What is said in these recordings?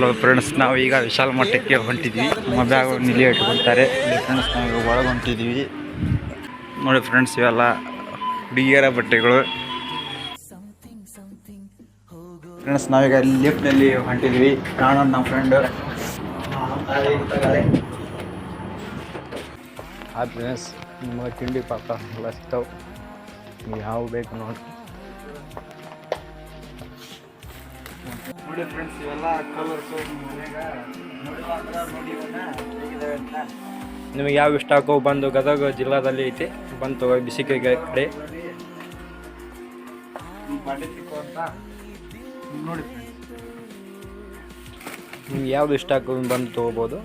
Hello friends ನಾವು ಈಗ ವಿಶಾಲ ಮಟ್ಟಕ್ಕೆ ಹೊಂಟಿದ್ವಿ. ನಮ್ಮ ಬ್ಯಾಗ್ ನಿಲಿ ಇಟ್ಕೊಳ್ತಾರೆ ಫ್ರೆಂಡ್ಸ್ ನಾವು ಒಳಗೆ ಹೊಂಟಿದ್ವಿ. ನೋಡಿ ಫ್ರೆಂಡ್ಸ್ ಇವೆಲ್ಲ ಹುಡುಗಿಯರ ಬಟ್ಟೆಗಳು. ಫ್ರೆಂಡ್ಸ್ ನಾವೀಗ ಲಿಫ್ಟ್ನಲ್ಲಿ ಹೊಂಟಿದ್ವಿ. ಕಾಣೋಣ ನಮ್ಮ ಫ್ರೆಂಡ್ ಆ ಫ್ರೆಂಡ್ಸ್ ನಿಮಗೆ ತಿಂಡಿ ಪಾಪ ಎಲ್ಲ ಸಿಗ್ತಾವೆ. ಯಾವ ಬೇಕು ನೋಡಿ. ನೋಡಿ ಫ್ರೆಂಡ್ಸ್ ಇವೆಲ್ಲ ಕಲರ್ಸು ನಿಮಗೆ ಯಾವ ಇಷ್ಟ ಹಾಕೋ ಬಂದು ಗದಗ ಜಿಲ್ಲಾದಲ್ಲಿ ಐತಿ ಬಂದು ತಗೋ ಬಿಸಿ ಕಡೆ. ನೋಡಿ ನಿಮ್ಗೆ ಯಾವ್ದು ಇಷ್ಟ ಹಾಕೋ ಬಂದು ತೊಗೋಬೋದು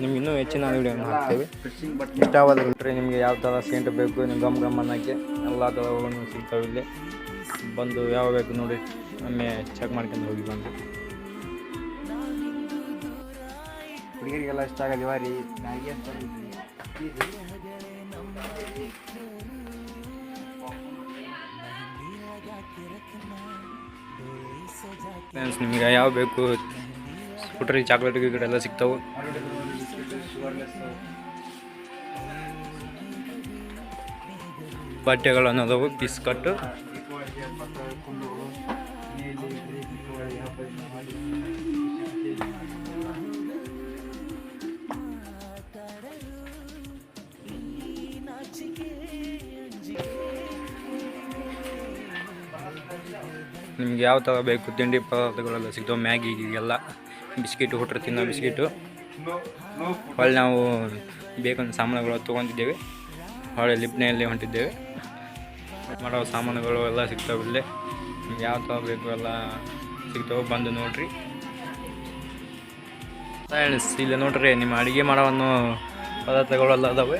ನಿಮ್ಗೆ ಇನ್ನೂ ಹೆಚ್ಚಿನ ಅಂಗಡಿಯನ್ನು ಹಾಕ್ತೇವೆ. ಇಷ್ಟವಾದ ಬಿಟ್ಟರೆ ನಿಮಗೆ ಯಾವ ಥರ ಸೇಂಟ್ ಬೇಕು ನಿಮ್ಮ ಗಮ್ ಗಮ್ ಅನ್ನೋಕ್ಕೆ ಎಲ್ಲ ಥರಗಳನ್ನು ಸಿಗ್ತಾವೆ ಇಲ್ಲಿ ಬಂದು ಯಾವ ಬೇಕು ನೋಡಿ ಒಮ್ಮೆ ಚೆಕ್ ಮಾಡ್ಕೊಂಡು ಹೋಗಿ ಬಂದು. ಹುಡುಗರಿಗೆಲ್ಲ ಇಷ್ಟ ಆಗದಿವ ರೀ ಮ್ಯಾಗಿ ಅಂತ ಫ್ರೆಂಡ್ಸ್ ನಿಮಗೆ ಯಾವ ಬೇಕು? ಸ್ಕೂಟ್ರಿ ಚಾಕ್ಲೇಟ್ ಗಿಕ್ಲೇಟ್ ಎಲ್ಲ ಸಿಗ್ತಾವೆ. ಬಟ್ಟೆಗಳು ಅನ್ನೋದವು ಪೀಸ್ ನಿಮ್ಗೆ ಯಾವ ಥರ ಬೇಕು, ತಿಂಡಿ ಪದಾರ್ಥಗಳೆಲ್ಲ ಸಿಗ್ತವೆ, ಮ್ಯಾಗಿ ಎಲ್ಲ ಬಿಸ್ಕಿಟು, ಹುಟ್ರೆ ತಿನ್ನೋ ಬಿಸ್ಕಿಟು. ಹೊಳ್ಳಿ ನಾವು ಬೇಕಂದ ಸಾಮಾನುಗಳು ತೊಗೊಂಡಿದ್ದೇವೆ. ಹೊಳೆ ಲಿಪ್ನೆಯಲ್ಲಿ ಹೊಂಟಿದ್ದೇವೆ. ಮಾಡೋ ಸಾಮಾನುಗಳು ಎಲ್ಲ ಸಿಗ್ತಾವೆ ಇಲ್ಲೇ. ನಿಮ್ಗೆ ಯಾವ ಥರ ಬೇಕು ಎಲ್ಲ ಸಿಗ್ತಾವೆ, ಬಂದು ನೋಡ್ರಿ. ಇಲ್ಲಿ ನೋಡ್ರಿ, ನಿಮ್ಮ ಅಡುಗೆ ಮಾಡೋವನ್ನು ಪದಾರ್ಥಗಳೆಲ್ಲ ಅದಾವೆ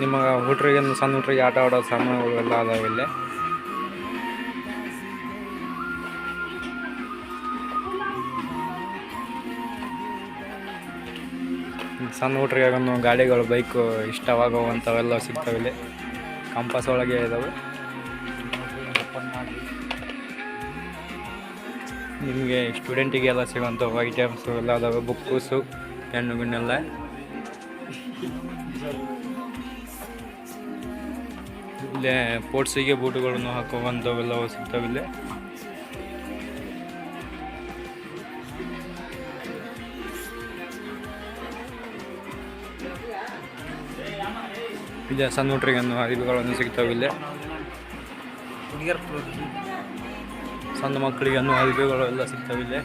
ನಿಮ್ಮ ಹುಟ್ರಿಗೆ ಸಣ್ಣ ಹುಟ್ರಿಗೆ ಆಟ ಆಡೋ ಸಾಮಾನುಗಳು ಎಲ್ಲ ಅದಾವೆ ಇಲ್ಲಿ. ಸಣ್ಣ ಹುಟ್ರಿಗೆ ಒಂದು ಗಾಡಿಗಳು, ಬೈಕು ಇಷ್ಟವಾಗುವಂಥವೆಲ್ಲ ಸಿಗ್ತವೆ ಇಲ್ಲಿ. ಕಂಪಾಸ್ ಒಳಗೆ ಇದಾವೆ. ನಿಮಗೆ ಸ್ಟೂಡೆಂಟಿಗೆಲ್ಲ ಸಿಗುವಂಥ ಐಟಮ್ಸು ಎಲ್ಲ ಅದಾವೆ ಬುಕ್ಕುಸು ಹೆಣ್ಣು ಇಲ್ಲೇ ಸ್ಪೋರ್ಟ್ಸಿಗೆ ಬೂಟುಗಳನ್ನು ಹಾಕುವಂಥವೆಲ್ಲವು ಸಿಗ್ತವೆ ಇಲ್ಲೇ ಇದೆ ಸಣ್ಣ ಹುಟ್ರಿಗನ್ನು ಅರಿವುಗಳನ್ನು ಸಿಗ್ತವೆ ಇಲ್ಲೇ ಹುಡುಗಿಯರ ಸಣ್ಣ ಮಕ್ಕಳಿಗೆ ಅನ್ನೋ ಅರಿವುಗಳು ಎಲ್ಲ ಸಿಗ್ತವೆ ಇಲ್ಲೇ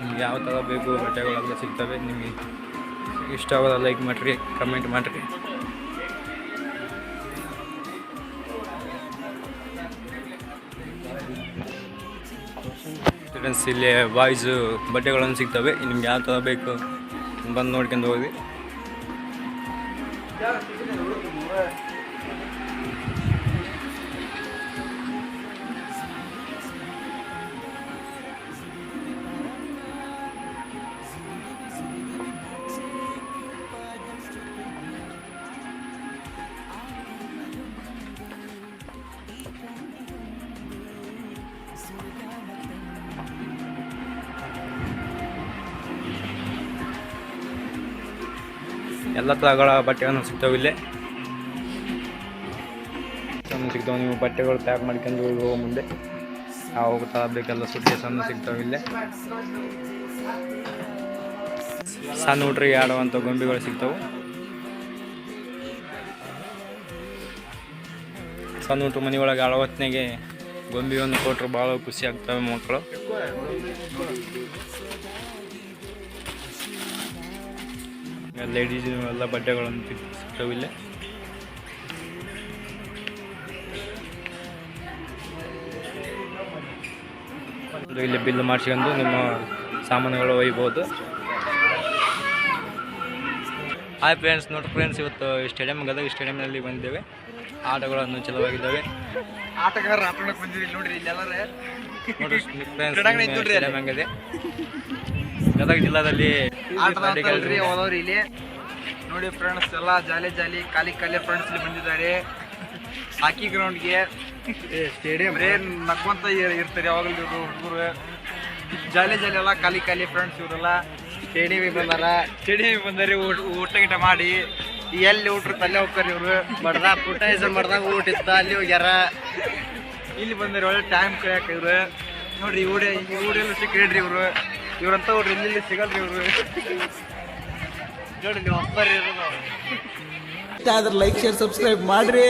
ನಿಮ್ಗೆ ಯಾವ ಥರ ಬೇಕು ಬಟ್ಟೆಗಳೆಲ್ಲ ಸಿಗ್ತವೆ. ನಿಮಗೆ ಇಷ್ಟವಾದ ಲೈಕ್ ಮಾಡಿರಿ, ಕಮೆಂಟ್ ಮಾಡಿರಿ. ಫ್ರೆಂಡ್ಸ್ ಇಲ್ಲಿ ಬಾಯ್ಸು ಬಟ್ಟೆಗಳನ್ನು ಸಿಗ್ತವೆ. ನಿಮ್ಗೆ ಯಾವ ಥರ ಬೇಕು ಬಂದು ನೋಡ್ಕೊಂಡು ಹೋಗಿ ಎಲ್ಲ ತರಗಳ ಬಟ್ಟೆಗಳನ್ನು ಸಿಗ್ತಾವೆ ಇಲ್ಲೇ. ಸಿಗ್ತಾವೆ ನೀವು ಬಟ್ಟೆಗಳು ಪ್ಯಾಕ್ ಮಾಡ್ಕೊಂಡು ಹೋಗೋ ಮುಂದೆ. ಯಾವ ಹೋಗ್ತಾ ಬೇಕೆಲ್ಲ ಸಣ್ಣ ಸಿಗ್ತಾವೆ ಇಲ್ಲೇ. ಸಣ್ಣ ಹುಟ್ರಿಗೆ ಆಡುವಂಥ ಗೊಂಬೆಗಳು ಸಿಗ್ತಾವೆ. ಸಣ್ಣ ಹುಟ್ಟು ಮನೆಯೊಳಗೆ ಆಡೋ ಹೊತ್ನಾಗೆ ಗೊಂಬೆಯನ್ನು ಕೊಟ್ಟರು ಭಾಳ ಖುಷಿ ಆಗ್ತವೆ ಮಕ್ಕಳು. ಲೇಡೀಸ್ ಎಲ್ಲ ಬಟ್ಟೆಗಳನ್ನು ಸಿಗ್- ಸಿಗ್ತವೆ ಇಲ್ಲೇ. ಬಿಲ್ ಮಾಡಿಸ್ಕೊಂಡು ನಿಮ್ಮ ಸಾಮಾನುಗಳು ಒಯ್ಬೋದು. ಹಾಯ್ ಫ್ರೆಂಡ್ಸ್ ನೋಡಿ ಫ್ರೆಂಡ್ಸ್ ಇವತ್ತು ಸ್ಟೇಡಿಯಂ ಗದಗ ಸ್ಟೇಡಿಯಂನಲ್ಲಿ ಬಂದಿದ್ದೇವೆ. ಆಟಗಳನ್ನು ಚಲವಾಗಿದ್ದಾವೆ. ಆಟಗಾರರು ಆಟ ಬಂದಿದ್ದೀವಿ ನೋಡಿರಿ ನೋಡ್ರಿ ಇಲ್ಲಿ ನೋಡಿ ಫ್ರೆಂಡ್ಸ್ ಸ್ಟೇಡಿಯಂ ಹೆಂಗಿದೆ? ಗದಗ ಜಿಲ್ಲಾದಲ್ಲಿ ಇಲ್ಲಿ ನೋಡಿ ಫ್ರೆಂಡ್ಸ್ ಎಲ್ಲ ಜಾಲಿ ಜಾಲಿ ಖಾಲಿ ಖಾಲಿ ಫ್ರೆಂಡ್ಸ್ ಇಲ್ಲಿ ಬಂದಿದ್ದಾರೆ. ಹಾಕಿ ಗ್ರೌಂಡ್ಗೆ ಸ್ಟೇಡಿಯಂ ರೇ ನಕ್ಕೊಂತ ಇರ್ತಾರೆ ಯಾವಾಗಲೂ ಇವರು ಹುಡುಗರು. ಜಾಲಿ ಜಾಲಿ ಎಲ್ಲ ಖಾಲಿ ಖಾಲಿ ಫ್ರೆಂಡ್ಸ್ ಇವರೆಲ್ಲ. ಸ್ಟೇಡಿಯಂ ಬಂದಾರ. ಸ್ಟೇಡಿಯಂ ಬಂದಾರೆ ಊಟ ಗೀಟ ಮಾಡಿ. ಎಲ್ಲಿ ಊಟ ತಲೆ ಹೋಗ್ತಾರೆ ಇವರು. ಬಡದ ಊಟ ಹೆಸರು ಮಾಡ್ದಾಗ ಊಟ ಇತ್ತ ಅಲ್ಲಿ ಹೋಗ್ಯಾರ. ಇಲ್ಲಿ ಬಂದರೆ ಒಳ್ಳೆ ಟೈಮ್ ಕಳಿಯಕ ಇವರು. ನೋಡ್ರಿ ಊಡ ಈ ಊಡೆಲ್ಲ ಸಿಕ್ಕಿಡ್ರಿ ಇವರು. ಇವ್ರಂತ ಅವ್ರು ಇಲ್ಲಿ ಸಿಗಲ್ರಿ ಇವ್ರು. ನೋಡಿ ನೀವು ಅಪ್ಪರ್ ಇರೋದು ಆದ್ರೆ ಲೈಕ್ ಶೇರ್ ಸಬ್ಸ್ಕ್ರೈಬ್ ಮಾಡ್ರಿ.